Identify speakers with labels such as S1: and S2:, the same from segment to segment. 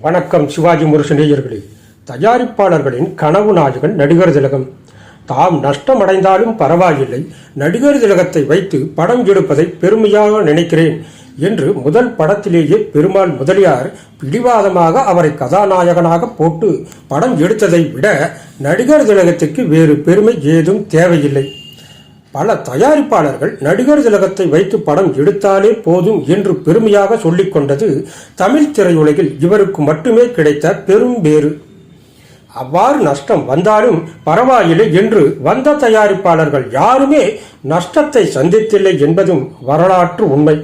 S1: வணக்கம் சிவாஜி முரசனேயர்களே தயாரிப்பாளர்களின் கனவு நாயகன் நடிகர் திலகம். தாம் நஷ்டமடைந்தாலும் பரவாயில்லை. நடிகர் திலகத்தை வைத்து படம் எடுப்பதை பெருமையாக நினைக்கிறேன் என்று முதல் படத்திலேயே பெருமாள் முதலியார் பிடிவாதமாக அவரை கதாநாயகனாக போட்டு படம் எடுத்ததை விட நடிகர் திலகத்துக்கு வேறு பெருமை ஏதும் தேவையில்லை. பல தயாரிப்பாளர்கள் நடிகர் திலகத்தை வைத்து படம் எடுத்தாலே போதும் என்று பெருமையாக சொல்லிக் கொண்டது தமிழ் திரையுலகில் இவருக்கு மட்டுமே கிடைத்த பெரும் பேறு அவ்வாறு நஷ்டம் வந்தாலும் பரவாயில்லை என்று வந்த தயாரிப்பாளர்கள் யாருமே நஷ்டத்தை சந்தித்தில்லை என்பதும் வரலாற்று உண்மை.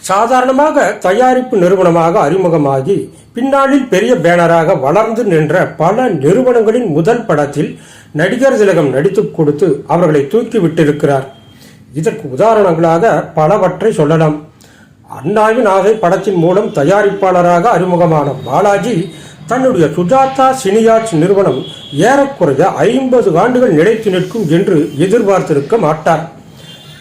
S1: சாதாரணமாக தயாரிப்பு நிறுவனமாக அறிமுகமாகி பின்னாளில் பெரிய பேனராக வளர்ந்து நின்ற பல நிறுவனங்களின் முதல் படத்தில் நடிகர் திலகம் நடித்து கொடுத்து அவர்களை தூக்கி விட்டிருக்கிறார். இதற்கு உதாரணங்களாக பலவற்றை சொல்லலாம். அண்ணாவின் ஆசை படத்தின் மூலம் தயாரிப்பாளராக அறிமுகமான பாலாஜி தன்னுடைய சுஜாதா சினியார்ட்ஸ் நிறுவனம் ஏறக்குறைய ஐம்பது ஆண்டுகள் நிலைத்து நிற்கும் என்று எதிர்பார்த்திருக்க மாட்டார்.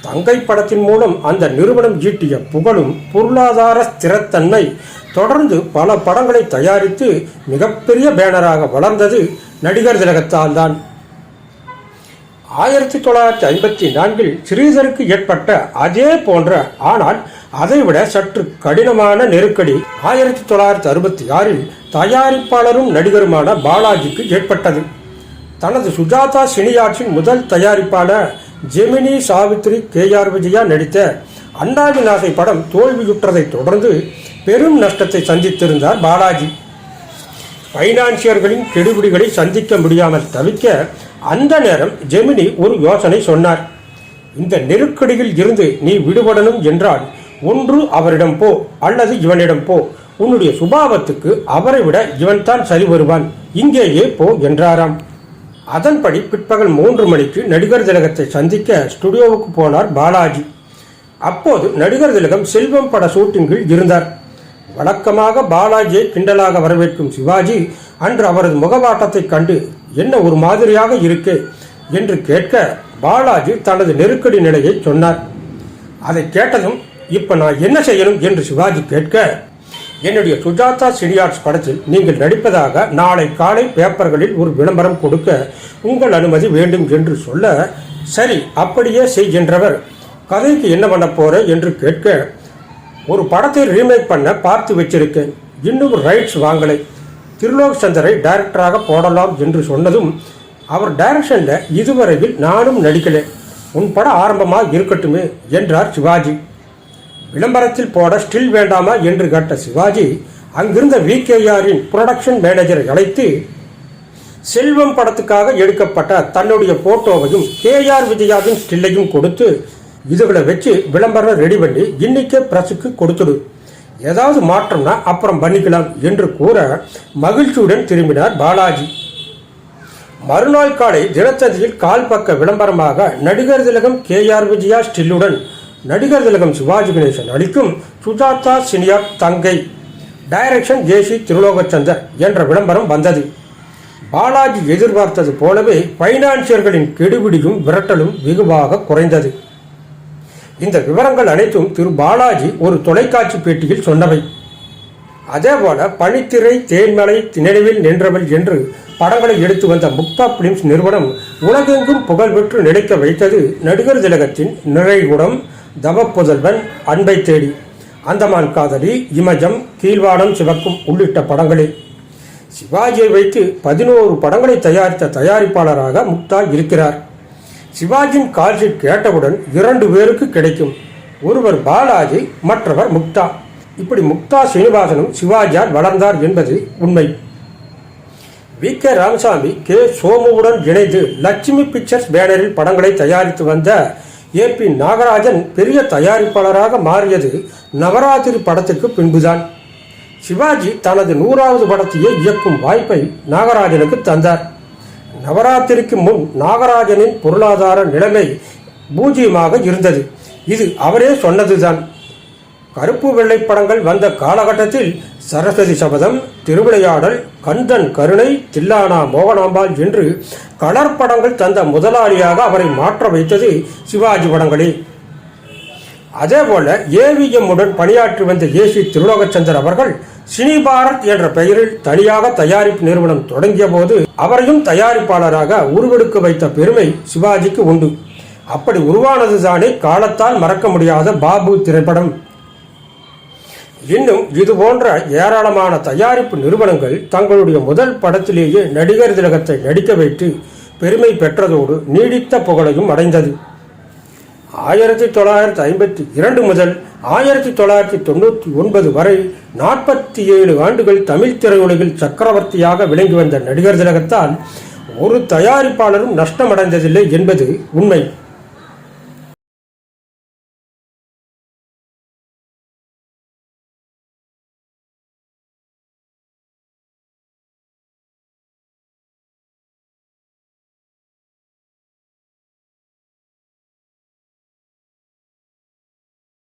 S1: தங்கை படத்தின் மூலம் அந்த நிறுவனம் ஈட்டிய புகழும் பொருளாதார ஸ்திரத்தன்மை தொடர்ந்து பல படங்களை தயாரித்து மிகப்பெரிய பேனராக வளர்ந்தது நடிகர் திலகத்தால் தான் ஆயிரத்தி தொள்ளாயிரத்தி ஐம்பத்தி நான்கில் ஸ்ரீதருக்கு ஏற்பட்ட அதே போன்ற ஆனால் அதைவிட சற்று கடினமான நெருக்கடி ஆயிரத்தி தொள்ளாயிரத்தி அறுபத்தி ஆறில் தயாரிப்பாளரும் நடிகருமான பாலாஜிக்கு ஏற்பட்டது. தனது சுஜாதா சினியாற்றின் முதல் தயாரிப்பாளர் ஜெமினி சாவித்ரி கே ஆர் விஜயா நடித்த அண்ணாவிநாசை படம் தோல்வியுற்றதைத் தொடர்ந்து பெரும் நஷ்டத்தை சந்தித்திருந்தார் பாலாஜி. பைனான்சியர்களின் கெடுபிடிகளை சந்திக்க முடியாமல் தவிக்க அந்த நேரம் ஜெமினி ஒரு யோசனை சொன்னார். இந்த நெருக்கடியில் இருந்து நீ விடுபடணும் என்றால் ஒன்று அவரிடம் போ அல்லது இவனிடம் போ. உன்னுடைய சுபாவத்துக்கு அவரை விட இவன்தான் சரி வருவான். இங்கேயே போ என்றாராம். அதன்படி பிற்பகல் மூன்று மணிக்கு நடிகர் திலகத்தை சந்திக்க ஸ்டுடியோவுக்கு போனார் பாலாஜி. அப்போது நடிகர் திலகம் செல்வம் பட ஷூட்டிங்கில் இருந்தார். வழக்கமாக பாலாஜியை கிண்டலாக வரவேற்கும் சிவாஜி அன்று அவரது முகவாட்டத்தைக் கண்டு என்ன ஒரு மாதிரியாக இருக்கு என்று கேட்க பாலாஜி தனது நெருக்கடி நிலையை சொன்னார். அதை கேட்டதும் இப்ப நான் என்ன செய்யணும் என்று சிவாஜி கேட்க என்னுடைய சுஜாதா சினியார்ட்ஸ் படத்தில் நீங்கள் நடிப்பதாக நாளை காலை பேப்பர்களில் ஒரு விளம்பரம் கொடுக்க உங்கள் அனுமதி வேண்டும் என்று சொல்ல சரி அப்படியே செய்கின்றவர் கதைக்கு என்ன பண்ண போற என்று கேட்க ஒரு படத்தை ரீமேக் பண்ண பார்த்து வச்சிருக்கேன். இன்னும் ரைட்ஸ் வாங்கலை. திருலோக் சந்தரை டைரக்டராக போடலாம் என்று சொன்னதும் அவர் டைரக்ஷனில் இதுவரையில் நானும் நடிக்கலே. உன் படம் ஆரம்பமாக இருக்கட்டுமே என்றார் சிவாஜி. விளம்பரத்தில் போட ஸ்டில் வேண்டாமா என்று கேட்ட சிவாஜி அங்கிருந்த விகேஆரின் புரொடக்ஷன் மேனேஜரை அழைத்து செல்வம் படத்துக்காக எடுக்கப்பட்ட தன்னுடைய போட்டோவையும் கேஆர் விஜயாவின் ஸ்டில்லையும் கொடுத்து இதுகளை வச்சு விளம்பரம் ரெடி பண்ணி இன்னைக்கே பிரஸுக்கு கொடுத்துடு. ஏதாவது மாற்றம்னா அப்புறம் பண்ணிக்கலாம் என்று கூற மகிழ்ச்சியுடன் திரும்பினார் பாலாஜி. மறுநாள் காலை தினத்தந்தியில் கால் பக்க விளம்பரமாக நடிகர் திலகம் கே ஆர் விஜயா ஸ்டில்லுடன் நடிகர் திலகம் சிவாஜி கணேசன் அளிக்கும் சுஜாதா சினியார் தங்கை டைரக்ஷன் ஜேசி திருலோகச்சந்தர் என்ற விளம்பரம் வந்தது. பாலாஜி எதிர்பார்த்தது போலவே பைனான்சியர்களின் கெடுபிடியும் விரட்டலும் வெகுவாக குறைந்தது. இந்த விவரங்கள் அனைத்தும் திரு பாலாஜி ஒரு தொலைக்காட்சி பேட்டியில் சொன்னவை. அதேபோல பனித்திரை தேன்மலை நினைவில் நின்றவள் என்று படங்களை எடுத்து வந்த முக்தா பிலிம்ஸ் நிறுவனம் உலகெங்கும் புகழ்பெற்று நிலைக்க வைத்தது நடிகர் திலகத்தின் நிறைகுடம் தவப்புதல்வன் அன்பை தேடி. அந்தமான் காதலி இமஜம் கீழ்வானம் சிவக்கும் உள்ளிட்ட படங்களில் சிவாஜியை வைத்து பதினோரு படங்களை தயாரித்த தயாரிப்பாளராக முக்தா இருக்கிறார். சிவாஜியின் கால்ஷீட் கேட்டவுடன் இரண்டு பேருக்கு கிடைக்கும். ஒருவர் பாலாஜி மற்றவர் முக்தா. இப்படி முக்தா சீனிவாசனும் சிவாஜியால் வளர்ந்தார் என்பது உண்மை. வி. கே. ராமசாமி கே. சோமுவுடன் இணைந்து லட்சுமி பிக்சர்ஸ் பேனரில் படங்களை தயாரித்து வந்த ஏ. பி. நாகராஜன் பெரிய தயாரிப்பாளராக மாறியது நவராத்திரி படத்திற்கு பின்புதான். சிவாஜி தனது நூறாவது படத்தையே இயக்கும் வாய்ப்பை நாகராஜனுக்கு தந்தார். நவராத்திரிக்கு முன் நாகராஜனின் பொருளாதார நிலைமை பூஜ்ஜியமாக இருந்தது. இது அவரே சொன்னதுதான். கருப்பு வெள்ளை படங்கள் வந்த காலகட்டத்தில் சரஸ்வதி சபதம் திருவிளையாடல் கந்தன் கருணை தில்லானா மோகனாம்பாள் என்று கலர் படங்கள் தந்த முதலாளியாக அவரை மாற்ற வைத்தது சிவாஜி படங்களே. அதேபோல ஏவிஎம் உடன் பணியாற்றி வந்த ஏசி திருலோகச்சந்தர் அவர்கள் சினி பாரத் என்ற பெயரில் தனியாக தயாரிப்பு நிறுவனம் தொடங்கிய போது அவரையும் தயாரிப்பாளராக உருவெடுக்க வைத்த பெருமை சிவாஜிக்கு உண்டு. அப்படி உருவானதுதானே காலத்தால் மறக்க முடியாத பாபு திரைப்படம். இன்னும் இது போன்ற ஏராளமான தயாரிப்பு நிறுவனங்கள் தங்களுடைய முதல் படத்திலேயே நடிகர் திலகத்தை நடிக்க வைத்து பெருமை பெற்றதோடு நீடித்த புகழையும் அடைந்தது. ஆயிரத்தி தொள்ளாயிரத்தி ஐம்பத்தி இரண்டு முதல் ஆயிரத்தி தொள்ளாயிரத்தி தொண்ணூற்றி ஒன்பது வரை நாற்பத்தி ஏழு ஆண்டுகள் தமிழ் திரையுலகில் சக்கரவர்த்தியாக விளங்கி வந்த நடிகர் திலகத்தால் ஒரு தயாரிப்பாளரும் நஷ்டமடைந்ததில்லை என்பது உண்மை.